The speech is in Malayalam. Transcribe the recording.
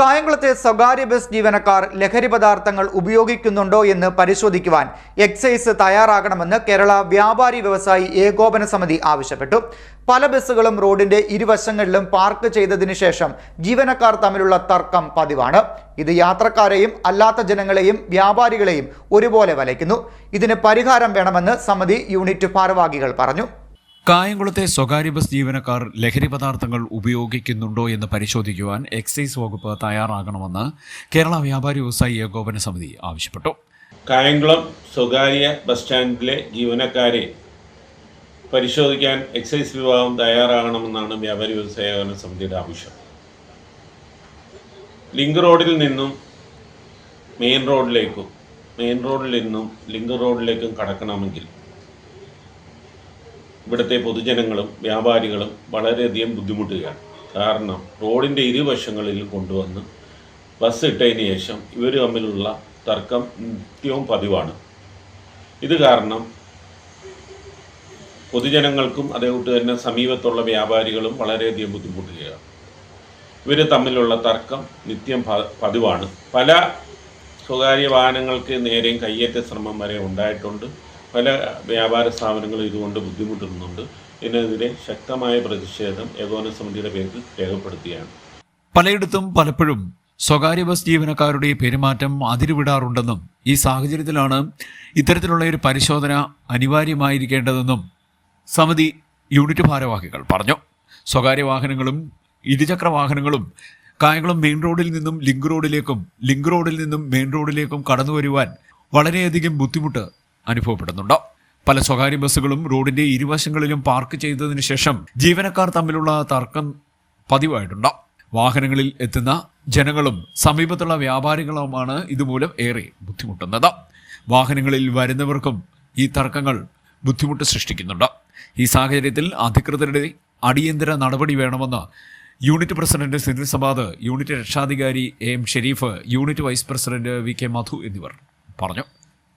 കായംകുളത്തെ സ്വകാര്യ ബസ് ജീവനക്കാർ ലഹരി പദാർത്ഥങ്ങൾ ഉപയോഗിക്കുന്നുണ്ടോ എന്ന് പരിശോധിക്കുവാൻ എക്സൈസ് തയ്യാറാകണമെന്ന് കേരള വ്യാപാരി വ്യവസായി ഏകോപന സമിതി ആവശ്യപ്പെട്ടു. പല ബസ്സുകളും റോഡിന്റെ ഇരുവശങ്ങളിലും പാർക്ക് ചെയ്തതിനു ശേഷം ജീവനക്കാർ തമ്മിലുള്ള തർക്കം പതിവാണ്. ഇത് യാത്രക്കാരെയും അല്ലാത്ത ജനങ്ങളെയും വ്യാപാരികളെയും ഒരുപോലെ വലയ്ക്കുന്നു. ഇതിന് പരിഹാരം വേണമെന്ന് സമിതി യൂണിറ്റ് ഭാരവാഹികൾ പറഞ്ഞു. കായംകുളത്തെ സ്വകാര്യ ബസ് ജീവനക്കാർ ലഹരി പദാർത്ഥങ്ങൾ ഉപയോഗിക്കുന്നുണ്ടോ എന്ന് പരിശോധിക്കുവാൻ എക്സൈസ് വകുപ്പ് തയ്യാറാകണമെന്ന് കേരള വ്യാപാരി വ്യവസായി ഏകോപന സമിതി ആവശ്യപ്പെട്ടു. കായംകുളം സ്വകാര്യ ബസ് സ്റ്റാൻഡിലെ ജീവനക്കാരെ പരിശോധിക്കാൻ എക്സൈസ് വിഭാഗം തയ്യാറാകണമെന്നാണ് വ്യാപാരി വ്യവസായ ഏകോപന സമിതിയുടെ ആവശ്യം. ലിങ്ക് റോഡിൽ നിന്നും മെയിൻ റോഡിലേക്കും മെയിൻ റോഡിൽ നിന്നും ലിങ്ക് റോഡിലേക്കും കടക്കണമെങ്കിൽ ഇവിടുത്തെ പൊതുജനങ്ങളും വ്യാപാരികളും വളരെയധികം ബുദ്ധിമുട്ടുകയാണ്. കാരണം റോഡിന്റെ ഇരുവശങ്ങളിൽ കൊണ്ടുവന്ന് ബസ് ഇട്ടതിന് ശേഷം ഇവർ തമ്മിലുള്ള തർക്കം നിത്യവും പതിവാണ്. ഇത് കാരണം പൊതുജനങ്ങൾക്കും അതേകൂട്ട് തന്നെ സമീപത്തുള്ള വ്യാപാരികളും വളരെയധികം ബുദ്ധിമുട്ടുകയാണ്. ഇവർ തമ്മിലുള്ള തർക്കം നിത്യം പതിവാണ്. പല സ്വകാര്യ വാഹനങ്ങൾക്ക് നേരെയും കയ്യേറ്റ ശ്രമം വരെ ഉണ്ടായിട്ടുണ്ട്. പല വ്യാപാര സ്ഥാപനങ്ങളും ഇതുകൊണ്ട് ബുദ്ധിമുട്ടുന്നുണ്ട്. ഇതിനെതിരെ ശക്തമായ പ്രതിഷേധം ഏകോപന സമിതിയുടെ പേരിൽ രേഖപ്പെടുത്തുകയാണ് പലയിടത്തും പലപ്പോഴും സ്വകാര്യ ബസ് ജീവനക്കാരുടെ പെരുമാറ്റം അതിരുവിടാറുണ്ടെന്നും ഈ സാഹചര്യത്തിലാണ് ഇത്തരത്തിലുള്ള ഒരു പരിശോധന അനിവാര്യമായിരിക്കേണ്ടതെന്നും സമിതി യൂണിറ്റ് ഭാരവാഹികൾ പറഞ്ഞു. സ്വകാര്യ വാഹനങ്ങളും ഇരുചക്ര വാഹനങ്ങളും കായംകുളം മെയിൻ റോഡിൽ നിന്നും ലിങ്ക് റോഡിലേക്കും ലിങ്ക് റോഡിൽ നിന്നും മെയിൻ റോഡിലേക്കും കടന്നു വരുവാൻ വളരെയധികം ബുദ്ധിമുട്ട് അനുഭവപ്പെടുന്നുണ്ട്. പല സ്വകാര്യ ബസ്സുകളും റോഡിന്റെ ഇരുവശങ്ങളിലും പാർക്ക് ചെയ്തതിനു ശേഷം ജീവനക്കാർ തമ്മിലുള്ള തർക്കം പതിവായിട്ടുണ്ട്. വാഹനങ്ങളിൽ എത്തുന്ന ജനങ്ങളും സമീപത്തുള്ള വ്യാപാരികളുമാണ് ഇതുമൂലം ഏറെ ബുദ്ധിമുട്ടുന്നത്. വാഹനങ്ങളിൽ വരുന്നവർക്കും ഈ തർക്കങ്ങൾ ബുദ്ധിമുട്ട് സൃഷ്ടിക്കുന്നുണ്ട്. ഈ സാഹചര്യത്തിൽ അധികൃതരുടെ അടിയന്തര നടപടി വേണമെന്ന് unit president Sinil Sabad unit രക്ഷാധികാരി A Sharif unit vice president V K Madhu എന്നിവർ പറഞ്ഞു.